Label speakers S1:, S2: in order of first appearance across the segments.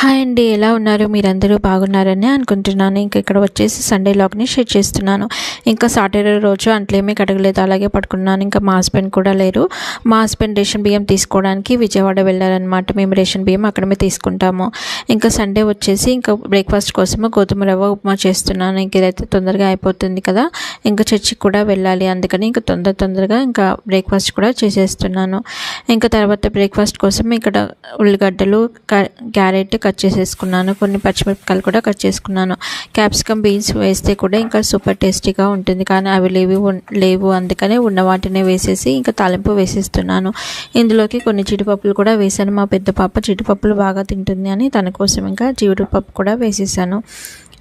S1: Hi అండి ఎలా ఉన్నారు? మీరందరూ బాగున్నారని అనుకుంటున్నాను. ఇంకా ఇక్కడ వచ్చేసి సండే లాగ్ని షేర్ చేస్తున్నాను. ఇంకా సాటర్డే రోజు అంట్లేమీ కడగలేదు. అలాగే పడుకున్నాను. ఇంకా మా హస్బెండ్ కూడా లేరు. మా హస్బెండ్ రేషన్ బియ్యం తీసుకోవడానికి విజయవాడ వెళ్ళారనమాట మేము రేషన్ బియ్యం అక్కడమే తీసుకుంటాము. ఇంకా సండే వచ్చేసి ఇంకా బ్రేక్ఫాస్ట్ కోసము గోధుమ రవ్వ ఉప్మా చేస్తున్నాను. ఇంక ఇదైతే తొందరగా అయిపోతుంది కదా. ఇంకా చర్చికి కూడా వెళ్ళాలి. అందుకని ఇంకా తొందర తొందరగా ఇంకా బ్రేక్ఫాస్ట్ కూడా చేసేస్తున్నాను. ఇంకా తర్వాత బ్రేక్ఫాస్ట్ కోసం ఇక్కడ ఉల్లిగడ్డలు క్యారెట్ కట్ చేసేసుకున్నాను. కొన్ని పచ్చిమిరపకాయలు కూడా కట్ చేసుకున్నాను. క్యాప్సికమ్ బీన్స్ వేస్తే కూడా ఇంకా సూపర్ టేస్టీగా ఉంటుంది. కానీ అవి లేవి లేవు. అందుకనే ఉన్న వాటినే వేసేసి ఇంకా తాలింపు వేసేస్తున్నాను. ఇందులోకి కొన్ని జీడిపప్పులు కూడా వేసాను మా పెద్ద పాప జీడిపప్పులు బాగా తింటుంది అని తన కోసం ఇంకా జీడిపప్పు కూడా వేసేసాను.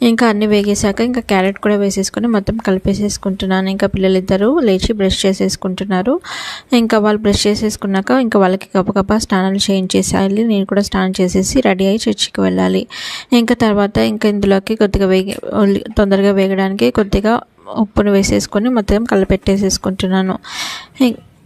S1: ఇంకా అన్ని వేగేశాక ఇంకా క్యారెట్ కూడా వేసేసుకొని మొత్తం కలిపేసేసుకుంటున్నాను. ఇంకా పిల్లలిద్దరూ లేచి బ్రష్ చేసేసుకుంటున్నారు. ఇంకా వాళ్ళు బ్రష్ చేసేసుకున్నాక ఇంకా వాళ్ళకి గబగబా స్నానాలు చేయించేసేయాలి. నేను కూడా స్నానం చేసేసి రెడీ అయ్యి చర్చికి వెళ్ళాలి. ఇంకా తర్వాత ఇంకా ఇందులోకి కొద్దిగా వేగి తొందరగా వేగడానికి కొద్దిగా ఉప్పును వేసేసుకొని మొత్తం కలిపెట్టేసేసుకుంటున్నాను.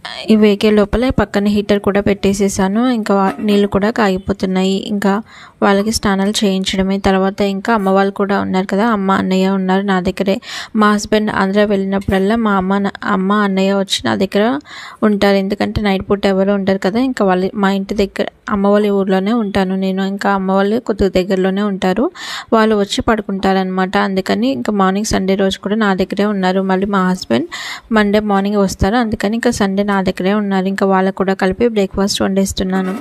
S1: ఇం- ఈ వేగే లోపల పక్కన హీటర్ కూడా పెట్టేసేసాను. ఇంకా నీళ్ళు కూడా కాగిపోతున్నాయి. ఇంకా వాళ్ళకి స్నానాలు చేయించడమే. తర్వాత ఇంకా అమ్మ వాళ్ళు కూడా ఉన్నారు కదా. అమ్మ అన్నయ్య ఉన్నారు నా దగ్గరే. మా హస్బెండ్ ఆంధ్ర వెళ్ళినప్పుడల్లా మా అమ్మ నా- అమ్మ అన్నయ్య వచ్చి నా దగ్గర ఉంటారు. ఎందుకంటే నైట్ పూట ఎవరు ఉంటారు కదా. ఇంకా వాళ్ళు మా ఇంటి దగ్గర అమ్మ వాళ్ళ ఊర్లోనే ఉంటాను నేను. ఇంకా అమ్మ వాళ్ళు కొద్దిగా దగ్గరలోనే ఉంటారు. వాళ్ళు వచ్చి పడుకుంటారనమాట అందుకని ఇంకా మార్నింగ్ సండే రోజు కూడా నా దగ్గరే ఉన్నారు. మళ్ళీ మా హస్బెండ్ మండే మార్నింగ్ వస్తారు. అందుకని ఇంకా సండే నా దగ్గరే ఉన్నారు. ఇంకా వాళ్ళకు కూడా కలిపి బ్రేక్ఫాస్ట్ వండేస్తున్నాను.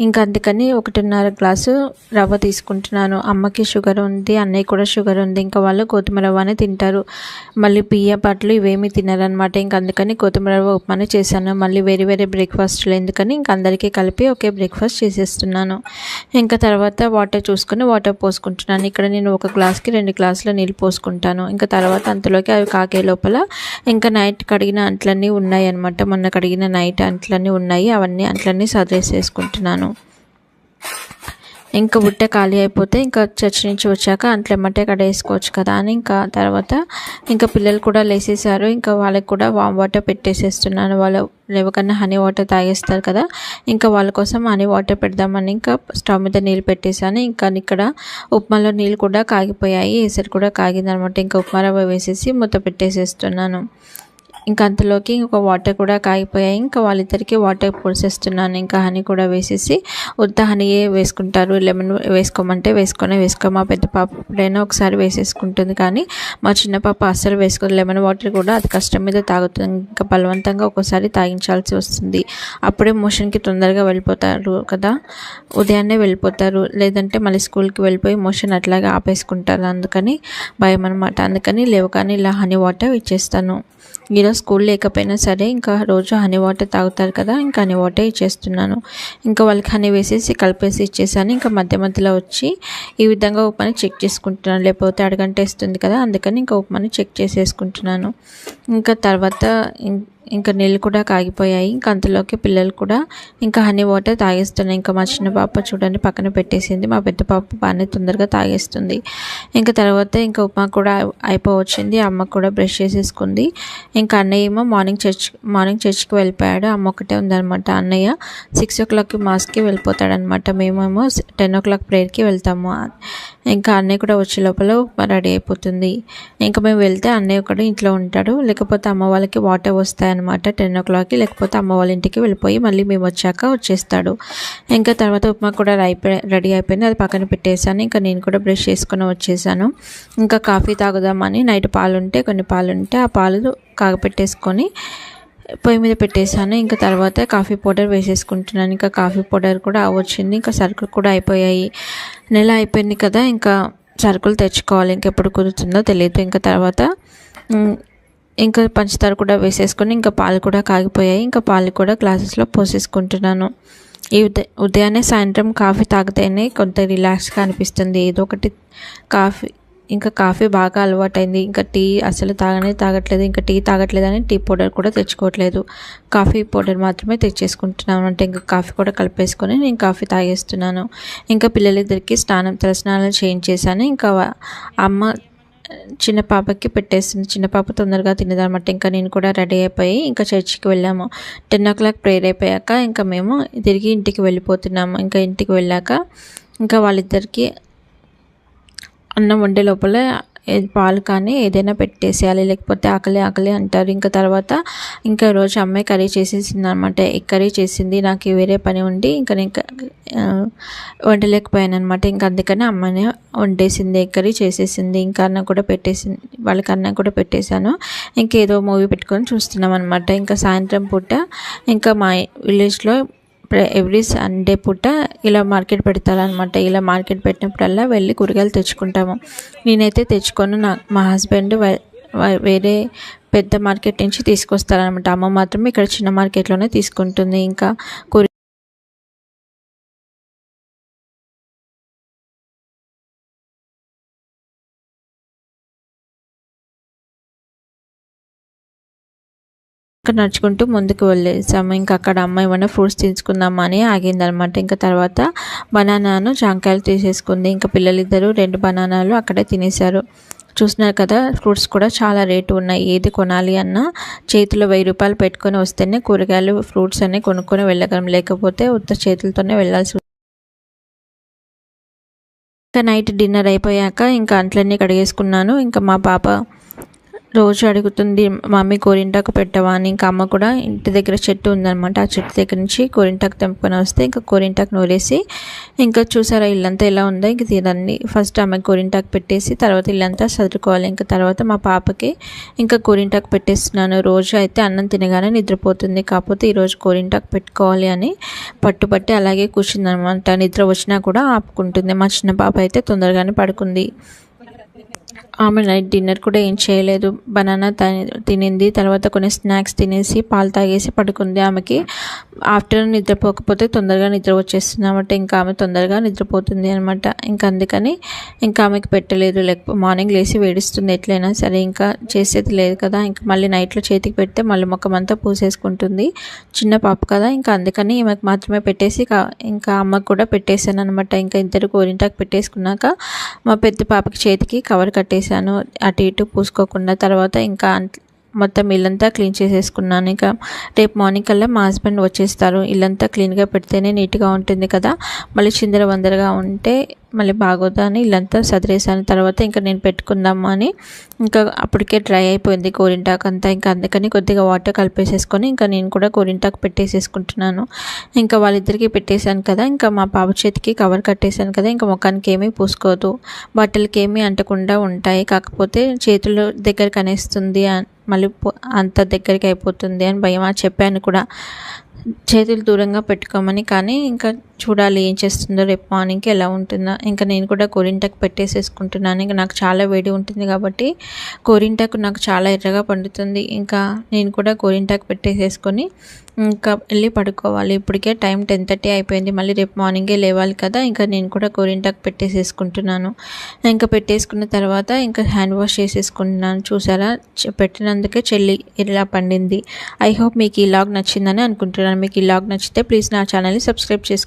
S1: ఇంకా అందుకని ఒకటిన్నర గ్లాసు రవ్వ తీసుకుంటున్నాను. అమ్మకి షుగర్ ఉంది అన్నయ్య కూడా షుగర్ ఉంది. ఇంకా వాళ్ళు గోధుమ రవ్వనే తింటారు. మళ్ళీ బియ్య పాటలు ఇవేమీ తినరనమాట ఇంకా అందుకని గోధుమ రవ్వ ఉప్మానే చేశాను. మళ్ళీ వేరే వేరే బ్రేక్ఫాస్ట్లు ఎందుకని ఇంకా అందరికీ కలిపి ఒకే బ్రేక్ఫాస్ట్ చేసేస్తున్నాను. ఇంకా తర్వాత వాటర్ చూసుకొని వాటర్ పోసుకుంటున్నాను. ఇక్కడ నేను ఒక గ్లాస్కి రెండు గ్లాసుల నీళ్ళు పోసుకుంటాను. ఇంకా తర్వాత అంతలోకి అవి కాగే లోపల ఇంకా నైట్ కడిగిన అంట్లన్నీ ఉన్నాయి అనమాట మొన్న కడిగిన నైట్ అంట్లన్నీ ఉన్నాయి. అవన్నీ అంట్లన్నీ సదరేసేసుకుంటున్నాను ఇంకా బుట్ట ఖాళీ అయిపోతే ఇంకా చర్చ్ నుంచి వచ్చాక అంట్లో ఎమ్మటే కడేసుకోవచ్చు కదా అని ఇంకా తర్వాత ఇంకా పిల్లలు కూడా లేసేసారు ఇంకా వాళ్ళకి కూడా వామ్ వాటర్ పెట్టేసేస్తున్నాను. వాళ్ళు లేవకన్నా హనీ వాటర్ తాగేస్తారు కదా. ఇంకా వాళ్ళ కోసం హనీ వాటర్ పెడదామని ఇంకా స్టవ్ మీద నీళ్ళు పెట్టేశాను. ఇంకా ఇక్కడ ఉప్మాలో నీళ్ళు కూడా కాగిపోయాయి. ఎసరు కూడా కాగిందనమాట. ఇంకా ఉప్మా రవ్వ వేసేసి మూత పెట్టేసేస్తున్నాను. ఇంకా అంతలోకి ఇంకొక వాటర్ కూడా కాగిపోయాయి. ఇంకా వాళ్ళిద్దరికి వాటర్ పోసేస్తున్నాను. ఇంకా హనీ కూడా వేసేసి ఉత్త హనీయే వేసుకుంటారు. లెమన్ వేసుకోమంటే వేసుకొని వేసుకో. మా పెద్ద పాప ఎప్పుడైనా ఒకసారి వేసేసుకుంటుంది కానీ మా చిన్న పాప అస్సలు వేసుకోదు. లెమన్ వాటర్ కూడా అది కష్టం మీద తాగుతుంది. ఇంకా బలవంతంగా ఒక్కోసారి తాగించాల్సి వస్తుంది. అప్పుడే మోషన్కి తొందరగా వెళ్ళిపోతారు కదా. ఉదయాన్నే వెళ్ళిపోతారు. లేదంటే మళ్ళీ స్కూల్కి వెళ్ళిపోయి మోషన్ అట్లాగే ఆపేసుకుంటారు. అందుకని భయం అనమాట అందుకని లేవు కానీ ఇలా హనీ వాటర్ ఇచ్చేస్తాను. ఈరోజు స్కూల్ లేకపోయినా సరే ఇంకా రోజు హనీ వాటర్ తాగుతారు కదా ఇంకా హనీ వాటర్ ఇచ్చేస్తున్నాను. ఇంకా వాళ్ళకి హనీ వేసేసి కలిపేసి ఇచ్చేసాను. ఇంకా మధ్య మధ్యలో వచ్చి ఈ విధంగా ఉప్మాని చెక్ చేసుకుంటున్నాను. లేకపోతే అడగంటేస్తుంది కదా అందుకని ఇంకా ఉప్మాని చెక్ చేసేసుకుంటున్నాను. ఇంకా తర్వాత ఇంకా నీళ్ళు కూడా కాగిపోయాయి. ఇంకా అంతలోకి పిల్లలు కూడా ఇంకా హనీ వాటర్ తాగేస్తున్నాయి ఇంకా మా చిన్న పాప చూడండి పక్కన పెట్టేసింది. మా పెద్ద పాప బాగానే తొందరగా తాగేస్తుంది. ఇంకా తర్వాత ఇంకా ఉప్మా కూడా అయిపోవచ్చింది. అమ్మ కూడా బ్రష్ చేసేసుకుంది. ఇంకా అన్నయ్య ఏమో మార్నింగ్ చర్చ్ మార్నింగ్ చర్చ్కి వెళ్ళిపోయాడు. అమ్మ ఒకటే ఉందన్నమాట. అన్నయ్య సిక్స్ ఓ క్లాక్కి మాస్కి వెళ్ళిపోతాడనమాట మేమేమో టెన్ ఓ క్లాక్ ప్రేయర్కి వెళ్తాము. ఇంకా అన్నయ్య కూడా వచ్చే లోపల రెడీ అయిపోతుంది. ఇంకా మేము వెళ్తే అన్నయ్య కూడా ఇంట్లో ఉంటాడు. లేకపోతే అమ్మ వాళ్ళకి వాటర్ వస్తాయన్నమాట టెన్ ఓ క్లాక్కి. లేకపోతే అమ్మ వాళ్ళ ఇంటికి వెళ్ళిపోయి మళ్ళీ మేము వచ్చాక వచ్చేస్తాడు. ఇంకా తర్వాత ఉప్మా కూడా అయిపోయి రెడీ అయిపోయింది. అది పక్కన పెట్టేశాను. ఇంకా నేను కూడా బ్రష్ చేసుకుని వచ్చేసాను ఇంకా కాఫీ తాగుదామని నైట్ పాలు ఉంటే కొన్ని పాలు ఉంటే ఆ పాలు కాగపెట్టేసుకొని పొయ్యి మీద పెట్టేశాను. ఇంకా తర్వాత కాఫీ పౌడర్ వేసేసుకుంటున్నాను. ఇంకా కాఫీ పౌడర్ కూడా వచ్చింది ఇంకా సరుకులు కూడా అయిపోయాయి. నెల అయిపోయింది కదా ఇంకా సరుకులు తెచ్చుకోవాలి ఇంకెప్పుడు కుదురుతుందో తెలియదు ఇంకా తర్వాత ఇంకా పంచదార కూడా వేసేసుకొని ఇంకా పాలు కూడా కాగిపోయాయి. ఇంకా పాలు కూడా గ్లాసెస్లో పోసేసుకుంటున్నాను. ఈ ఉదయ ఉదయాన్నే సాయంత్రం కాఫీ తాగితేనే కొంత రిలాక్స్గా అనిపిస్తుంది. ఏదో ఒకటి కాఫీ ఇంకా కాఫీ బాగా అలవాటైంది. ఇంకా టీ అసలు తాగనే తాగట్లేదు. ఇంకా టీ తాగట్లేదని టీ పౌడర్ కూడా తెచ్చుకోవట్లేదు. కాఫీ పౌడర్ మాత్రమే తెచ్చేసుకుంటున్నాను. అంటే ఇంకా కాఫీ కూడా కలిపేసుకొని నేను కాఫీ తాగేస్తున్నాను. ఇంకా పిల్లలిద్దరికి స్నానం తలస్నానాలు చేయించేసాను ఇంకా అమ్మ చిన్న పాపకి పెట్టేసింది. చిన్న పాప తొందరగా తినేదన్నమాట. ఇంకా నేను కూడా రెడీ అయిపోయి ఇంకా చర్చికి వెళ్ళాము. టెన్ ఓ క్లాక్ ప్రేయర్ అయిపోయాక ఇంకా మేము తిరిగి ఇంటికి వెళ్ళిపోతున్నాము. ఇంకా ఇంటికి వెళ్ళాక ఇంకా వాళ్ళిద్దరికీ అన్నం వండే లోపల పాలు కానీ ఏదైనా పెట్టేసేయాలి లేకపోతే ఆకలి ఆకలి అంటారు. ఇంకా తర్వాత ఇంకా రోజు అమ్మాయి కర్రీ చేసేసింది అనమాట ఎగ్ కర్రీ చేసింది. నాకు వేరే పని ఉండి ఇంకా నేను వండలేకపోయాను అనమాట ఇంకా అందుకని అమ్మాయి వండేసింది కర్రీ చేసేసింది. ఇంకా అన్న కూడా పెట్టేసింది వాళ్ళకి అన్న కూడా పెట్టేశాను. ఇంకేదో మూవీ పెట్టుకొని చూస్తున్నాం అనమాట ఇంకా సాయంత్రం పూట ఇంకా మా విలేజ్లో ఎవ్రీ సండే పూట ఇలా మార్కెట్ పెడతారనమాట ఇలా మార్కెట్ పెట్టినప్పుడల్లా వెళ్ళి కూరగాయలు తెచ్చుకుంటాము. నేనైతే తెచ్చుకొని నా మా హస్బెండ్ వేరే పెద్ద మార్కెట్ నుంచి తీసుకొస్తారనమాట అమ్మ మాత్రం ఇక్కడ చిన్న మార్కెట్లోనే తీసుకుంటుంది. ఇంకా కూర ఇంకా నడుచుకుంటూ ముందుకు వెళ్ళేసాము. ఇంకా అక్కడ అమ్మాయి ఏమైనా ఫ్రూట్స్ తీసుకుందామని అని ఆగిందనమాట ఇంకా తర్వాత బనానాను జాంకాయలు తీసేసుకుంది. ఇంకా పిల్లలిద్దరూ రెండు బనానాలు అక్కడే తినేశారు. చూస్తున్నారు కదా ఫ్రూట్స్ కూడా చాలా రేటు ఉన్నాయి. ఏది కొనాలి అన్నా చేతిలో వెయ్యి రూపాయలు పెట్టుకొని వస్తేనే కూరగాయలు ఫ్రూట్స్ అన్నీ కొనుక్కొని వెళ్ళగలం. లేకపోతే ఉత్త చేతులతోనే వెళ్ళాల్సి ఇంకా నైట్ డిన్నర్ అయిపోయాక ఇంకా అంట్లన్నీ కడిగేసుకున్నాను. ఇంకా మా పాప రోజు అడుగుతుంది మమ్మీ గోరింటాకు పెట్టవా? అని. ఇంకా అమ్మ కూడా ఇంటి దగ్గర చెట్టు ఉందనమాట ఆ చెట్టు దగ్గర నుంచి గోరింటాకు తెంపుకొని వస్తే ఇంకా గోరింటాకు నూరేసి ఇంకా చూసారా ఇల్లంతా ఎలా ఉందో? ఇంక తీరన్ని ఫస్ట్ ఆమె గోరింటాకు పెట్టేసి తర్వాత ఇల్లంతా చదువుకోవాలి ఇంకా తర్వాత మా పాపకి ఇంకా గోరింటాకు పెట్టేస్తున్నాను. రోజు అయితే అన్నం తినగానే నిద్రపోతుంది. కాకపోతే ఈరోజు గోరింటాకు పెట్టుకోవాలి అని పట్టుబట్టి అలాగే కూర్చుందనమాట నిద్ర వచ్చినా కూడా ఆపుకుంటుంది. మా చిన్న పాప అయితే తొందరగానే పడుకుంది. ఆమె నైట్ డిన్నర్ కూడా ఏం చేయలేదు. బనానా తినింది. తర్వాత కొన్ని స్నాక్స్ తినేసి పాలు తాగేసి పడుకుంది ఆమెకి. ఆఫ్టర్నూన్ నిద్రపోకపోతే తొందరగా నిద్ర వచ్చేస్తుంది అనమాట ఇంకా ఆమె తొందరగా నిద్రపోతుంది అనమాట ఇంకా అందుకని ఇంకా ఆమెకి పెట్టలేదు. లేకపోతే మార్నింగ్ లేచి వేడిస్తుంది ఎట్లయినా సరే. ఇంకా చేసేది లేదు కదా. ఇంకా మళ్ళీ నైట్లో చేతికి పెడితే మళ్ళీ ముఖం అంతా పూసేసుకుంటుంది. చిన్న పాప కదా. ఇంకా అందుకని ఈమెకు మాత్రమే పెట్టేసి ఇంకా అమ్మకు కూడా పెట్టేశాను అనమాట ఇంకా ఇద్దరు కోరింటాకు పెట్టేసుకున్నాక మా పెద్ద పాపకి చేతికి కవర్ కట్టేసి చేశాను. అటు ఇటు పూసుకోకుండా తర్వాత ఇంకా మొత్తం ఇల్లంతా క్లీన్ చేసేసుకున్నాను. ఇంకా రేపు మార్నింగ్ కల్లా మా హస్బెండ్ వచ్చేస్తారు. ఇల్లంతా క్లీన్గా పెడితేనే నీట్గా ఉంటుంది కదా. మళ్ళీ చిందర వందరగా ఉంటే మళ్ళీ బాగోదని ఇల్లంతా సదిరేసాను తర్వాత ఇంకా నేను పెట్టుకుందాము అని ఇంకా అప్పటికే డ్రై అయిపోయింది గోరింటాకు అంతా. ఇంకా అందుకని కొద్దిగా వాటర్ కలిపేసేసుకొని ఇంకా నేను కూడా గోరింటాకు పెట్టేసేసుకుంటున్నాను. ఇంకా వాళ్ళిద్దరికీ పెట్టేశాను కదా. ఇంకా మా పాప చేతికి కవర్ కట్టేశాను కదా. ఇంకా ముఖానికి ఏమీ పూసుకోదు. బట్టలకి ఏమీ అంటకుండా ఉంటాయి. కాకపోతే చేతులు దగ్గర కనేస్తుంది మళ్ళీ అంత దగ్గరికి అయిపోతుంది అని భయం చెప్పాను కూడా. చేతులు దూరంగా పెట్టుకోమని కానీ ఇంకా చూడాలి ఏం చేస్తుందో రేపు మార్నింగ్కి ఎలా ఉంటుందో. ఇంకా నేను కూడా కోరింటాకు పెట్టేసేసుకుంటున్నాను. ఇంకా నాకు చాలా వేడి ఉంటుంది కాబట్టి కోరింటాకు నాకు చాలా ఎర్రగా పండుతుంది. ఇంకా నేను కూడా కోరింటాకు పెట్టేసేసుకొని ఇంకా వెళ్ళి పడుకోవాలి. ఇప్పటికే టైం టెన్ థర్టీ అయిపోయింది. మళ్ళీ రేపు మార్నింగే లేవాలి కదా. ఇంకా నేను కూడా కోరింటాకు పెట్టేసేసుకుంటున్నాను. ఇంకా పెట్టేసుకున్న తర్వాత ఇంకా హ్యాండ్ వాష్ చేసేసుకుంటున్నాను. చూసారా? పెట్టినందుకే చెల్లి ఇలా పండింది. ఐ హోప్ మీకు ఈ లాగ్ నచ్చిందని అనుకుంటున్నాను. మీకు ఈ లాగ్ నచ్చితే ప్లీజ్ నా ఛానల్ని సబ్స్క్రైబ్ చేసుకోండి